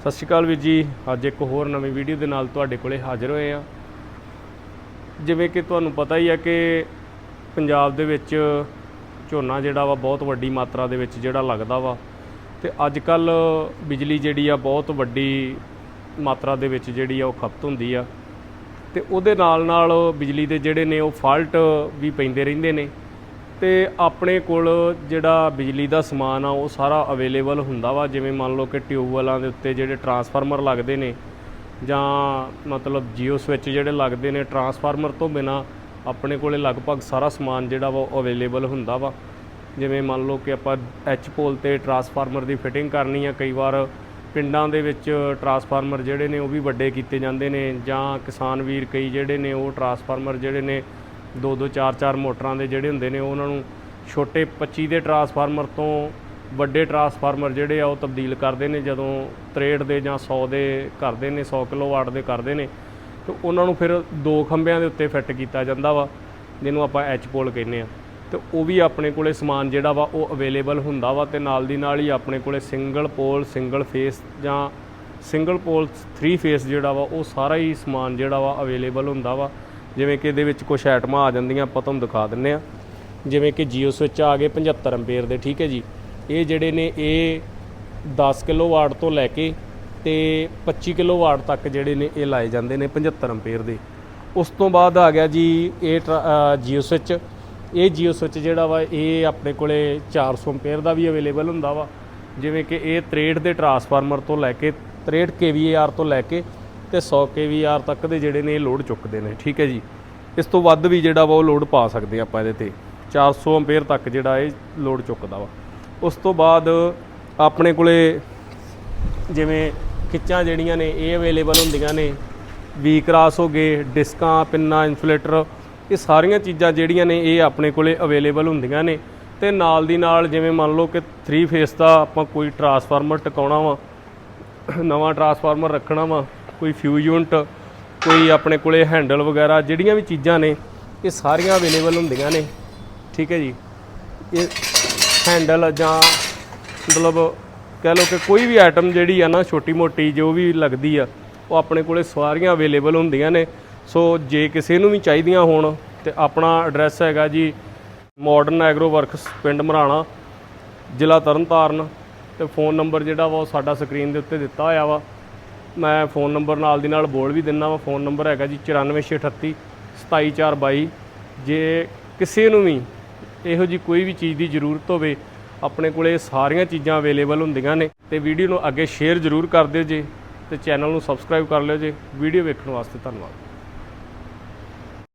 ਸਤਿ ਸ਼੍ਰੀ ਅਕਾਲ ਵੀਰ ਜੀ। ਅੱਜ ਇੱਕ ਹੋਰ ਨਵੀਂ ਵੀਡੀਓ ਦੇ ਨਾਲ ਤੁਹਾਡੇ ਕੋਲੇ ਹਾਜ਼ਰ ਹੋਏ ਆ ਜਿਵੇਂ ਕਿ ਤੁਹਾਨੂੰ ਪਤਾ ਹੀ ਆ ਕਿ ਪੰਜਾਬ ਦੇ ਵਿੱਚ ਝੋਨਾ ਜਿਹੜਾ ਵਾ ਬਹੁਤ ਵੱਡੀ ਮਾਤਰਾ ਦੇ ਵਿੱਚ ਜਿਹੜਾ ਲੱਗਦਾ ਵਾ ਤੇ ਅੱਜ ਕੱਲ ਬਿਜਲੀ ਜਿਹੜੀ ਆ ਬਹੁਤ ਵੱਡੀ ਮਾਤਰਾ ਦੇ ਵਿੱਚ ਜਿਹੜੀ ਆ ਉਹ ਖਪਤ ਹੁੰਦੀ ਆ। ਤੇ ਉਹਦੇ ਨਾਲ ਨਾਲ ਬਿਜਲੀ ਦੇ ਜਿਹੜੇ ਨੇ ਉਹ ਫਾਲਟ ਵੀ ਪੈਂਦੇ ਰਹਿੰਦੇ ਨੇ। ਤੇ ਆਪਣੇ ਕੋਲ ਜਿਹੜਾ ਬਿਜਲੀ ਦਾ ਸਮਾਨ ਆ, ਉਹ ਸਾਰਾ ਅਵੇਲੇਬਲ ਹੁੰਦਾ ਵਾ, ਜਿਵੇਂ ਮੰਨ ਲਓ ਕਿ ਟਿਊਬਵੈਲਾਂ ਦੇ ਉੱਤੇ ਜਿਹੜੇ ਟਰਾਂਸਫਾਰਮਰ ਲੱਗਦੇ ਨੇ, ਜਾਂ ਮਤਲਬ ਜੀਓ ਸਵਿਚ ਜਿਹੜੇ ਲੱਗਦੇ ਨੇ ਟਰਾਂਸਫਾਰਮਰ ਤੋਂ ਬਿਨਾ ਆਪਣੇ ਕੋਲੇ ਲਗਭਗ ਸਾਰਾ ਸਮਾਨ ਜਿਹੜਾ ਵਾ, ਉਹ ਅਵੇਲੇਬਲ ਹੁੰਦਾ ਵਾ। ਜਿਵੇਂ ਮੰਨ ਲਓ ਕਿ ਆਪਾਂ ਐਚ ਪੋਲ ਤੇ ਟਰਾਂਸਫਾਰਮਰ ਦੀ ਫਿਟਿੰਗ ਕਰਨੀ ਆ, ਕਈ ਵਾਰ ਪਿੰਡਾਂ ਦੇ ਵਿੱਚ ਟਰਾਂਸਫਾਰਮਰ ਜਿਹੜੇ ਨੇ, ਉਹ ਵੀ ਵੱਡੇ ਕੀਤੇ ਜਾਂਦੇ ਨੇ, ਜਾਂ ਕਿਸਾਨ ਵੀਰ ਕਈ ਜਿਹੜੇ ਨੇ, ਉਹ ਟਰਾਂਸਫਾਰਮਰ ਜਿਹੜੇ ਨੇ ਦੋ ਦੋ ਚਾਰ ਚਾਰ ਮੋਟਰਾਂ ਦੇ ਜਿਹੜੇ ਹੁੰਦੇ ਨੇ ਉਹਨਾਂ ਨੂੰ ਛੋਟੇ 25 ਦੇ ਟਰਾਂਸਫਾਰਮਰ ਤੋਂ ਵੱਡੇ ਟਰਾਂਸਫਾਰਮਰ ਜਿਹੜੇ ਆ, ਉਹ ਤਬਦੀਲ ਕਰਦੇ ਨੇ, ਜਦੋਂ 63 ਦੇ ਜਾਂ 100 ਦੇ ਕਰਦੇ ਨੇ 100 ਕਿਲੋਵਾਟ ਦੇ ਕਰਦੇ ਨੇ, ਤੇ ਉਹਨਾਂ ਨੂੰ ਫਿਰ ਦੋ ਖੰਭਿਆਂ ਦੇ ਉੱਤੇ ਫਿੱਟ ਕੀਤਾ ਜਾਂਦਾ ਵਾ, ਜਿਹਨੂੰ ਆਪਾਂ ਐਚ ਪੋਲ ਕਹਿੰਦੇ ਆ। ਤੇ ਉਹ ਵੀ ਆਪਣੇ ਕੋਲੇ ਸਮਾਨ ਜਿਹੜਾ ਵਾ, ਉਹ ਅਵੇਲੇਬਲ ਹੁੰਦਾ ਵਾ, ਤੇ ਨਾਲ ਦੀ ਨਾਲ ਹੀ ਆਪਣੇ ਕੋਲੇ ਸਿੰਗਲ ਪੋਲ ਸਿੰਗਲ ਫੇਸ ਜਾਂ ਸਿੰਗਲ ਪੋਲ 3 ਫੇਸ ਜਿਹੜਾ ਵਾ, ਉਹ ਸਾਰਾ ਹੀ ਸਮਾਨ ਜਿਹੜਾ ਵਾ ਅਵੇਲੇਬਲ ਹੁੰਦਾ ਵਾ। ਜਿਵੇਂ ਕਿ ਇਹਦੇ ਵਿੱਚ ਕੁਝ ਆਈਟਮਾਂ ਆ ਜਾਂਦੀਆਂ, ਆਪਾਂ ਤੁਹਾਨੂੰ ਦਿਖਾ ਦਿੰਨੇ ਆ। ਜਿਵੇਂ ਕਿ ਜੀਓ ਸਵਿਚ ਆ ਗਏ 75 ਐਂਪੀਅਰ ਦੇ, ਠੀਕ ਹੈ ਜੀ। ਇਹ ਜਿਹੜੇ ਨੇ, ਇਹ 10 ਕਿਲੋਵਾਟ ਤੋਂ ਲੈ ਕੇ ਤੇ 25 ਕਿਲੋਵਾਟ ਤੱਕ ਜਿਹੜੇ ਨੇ, ਇਹ ਲਾਏ ਜਾਂਦੇ ਨੇ 75 ਐਂਪੀਅਰ ਦੇ। ਉਸ ਤੋਂ ਬਾਅਦ ਆ ਗਿਆ ਜੀ ਇਹ ਟਰਾ- ਜੀਓ ਸਵਿਚ। ਇਹ ਜੀਓ ਸਵਿਚ ਜਿਹੜਾ ਵਾ, ਇਹ ਆਪਣੇ ਕੋਲੇ 400 ਐਂਪੀਅਰ ਦਾ ਵੀ ਅਵੇਲੇਬਲ ਹੁੰਦਾ ਵਾ। ਜਿਵੇਂ ਕਿ ਇਹ 63 ਦੇ ਟਰਾਂਸਫਾਰਮਰ ਤੋਂ ਲੈ ਕੇ 63 ਕੇਵੀਆਰ ਤੋਂ ਲੈ ਕੇ ਤੇ 100 ਕੇਵੀਆਰ ਤੱਕ ਦੇ ਜਿਹੜੇ ਨੇ ਇਹ ਲੋਡ ਚੁੱਕਦੇ ਨੇ, ਠੀਕ ਹੈ ਜੀ। ਇਸ ਤੋਂ ਵੱਧ ਵੀ ਜਿਹੜਾ ਵਾ ਉਹ ਲੋਡ ਪਾ ਸਕਦੇ ਆ ਆਪਾਂ ਇਹਦੇ ਤੇ। 400 ਐਂਪੀਅਰ ਤੱਕ ਜਿਹੜਾ ਇਹ ਲੋਡ ਚੁੱਕਦਾ ਵਾ। ਉਸ ਤੋਂ ਬਾਅਦ ਆਪਣੇ ਕੋਲੇ ਜਿਵੇਂ ਖਿੱਚਾਂ ਜਿਹੜੀਆਂ ਨੇ, ਇਹ ਅਵੇਲੇਬਲ ਹੁੰਦੀਆਂ ਨੇ। ਵੀ ਕਰਾਸ ਹੋ ਗਏ ਡਿਸਕਾਂ ਪਿੰਨਾ ਇਨਸੂਲੇਟਰ ਇਹ ਸਾਰੀਆਂ ਚੀਜ਼ਾਂ ਜਿਹੜੀਆਂ ਨੇ ਇਹ ਆਪਣੇ ਕੋਲੇ ਅਵੇਲੇਬਲ ਹੁੰਦੀਆਂ ਨੇ। ਤੇ ਨਾਲ ਦੀ ਨਾਲ ਜਿਵੇਂ ਮੰਨ ਲਓ ਕਿ 3 ਫੇਸ ਦਾ ਆਪਾਂ ਕੋਈ ਟਰਾਂਸਫਾਰਮਰ ਟਿਕਾਉਣਾ ਵਾ, ਨਵਾਂ ਟਰਾਂਸਫਾਰਮਰ ਰੱਖਣਾ ਵਾ ਕੋਈ ਫਿਊਜ਼ ਯੂਨਿਟ ਕੋਈ ਆਪਣੇ ਕੋਲੇ ਹੈਂਡਲ ਵਗੈਰਾ, ਜਿਹੜੀਆਂ ਵੀ ਚੀਜ਼ਾਂ ਨੇ, ਇਹ ਸਾਰੀਆਂ ਅਵੇਲੇਬਲ ਹੁੰਦੀਆਂ ਨੇ। ਠੀਕ ਹੈ ਜੀ? ਇਹ ਹੈਂਡਲ ਜਾਂ ਮਤਲਬ ਕਹਿ ਲਓ ਕਿ ਕੋਈ ਵੀ ਆਈਟਮ ਜਿਹੜੀ ਆ ਨਾ ਛੋਟੀ ਮੋਟੀ ਜੋ ਵੀ ਲੱਗਦੀ ਆ, ਉਹ ਆਪਣੇ ਕੋਲੇ ਸਾਰੀਆਂ ਅਵੇਲੇਬਲ ਹੁੰਦੀਆਂ ਨੇ। ਸੋ ਜੇ ਕਿਸੇ ਨੂੰ ਵੀ ਚਾਹੀਦੀਆਂ ਹੋਣ, ਤੇ ਆਪਣਾ ਐਡਰੈਸ ਹੈਗਾ ਜੀ ਮਾਡਰਨ ਐਗਰੋ ਵਰਕਸ ਪਿੰਡ ਮਰਾਣਾ, ਜ਼ਿਲ੍ਹਾ ਤਰਨਤਾਰਨ, ਤੇ ਫੋਨ ਨੰਬਰ ਜਿਹੜਾ ਵਾ ਉਹ ਸਾਡਾ ਸਕਰੀਨ ਦੇ ਉੱਤੇ ਦਿੱਤਾ ਹੋਇਆ ਵਾ। ਮੈਂ ਫੋਨ ਨੰਬਰ ਨਾਲ ਦੀ ਨਾਲ ਬੋਲ ਵੀ ਦਿੰਦਾ ਵਾ। ਫੋਨ ਨੰਬਰ ਹੈਗਾ ਜੀ 94638 27422 ਜੇ ਕਿਸੇ ਨੂੰ ਵੀ ਇਹੋ ਜੀ ਕੋਈ ਵੀ ਚੀਜ਼ ਦੀ ਜ਼ਰੂਰਤ ਹੋਵੇ, ਆਪਣੇ ਕੋਲੇ ਸਾਰੀਆਂ ਚੀਜ਼ਾਂ ਅਵੇਲੇਬਲ ਹੁੰਦੀਆਂ ਨੇ ਤੇ ਵੀਡੀਓ ਨੂੰ ਅੱਗੇ ਸ਼ੇਅਰ ਜ਼ਰੂਰ ਕਰ ਦਿਓ ਜੀ ਤੇ ਚੈਨਲ ਨੂੰ ਸਬਸਕ੍ਰਾਈਬ ਕਰ ਲਿਓ ਜੀ। ਵੀਡੀਓ ਵੇਖਣ ਵਾਸਤੇ ਧੰਨਵਾਦ।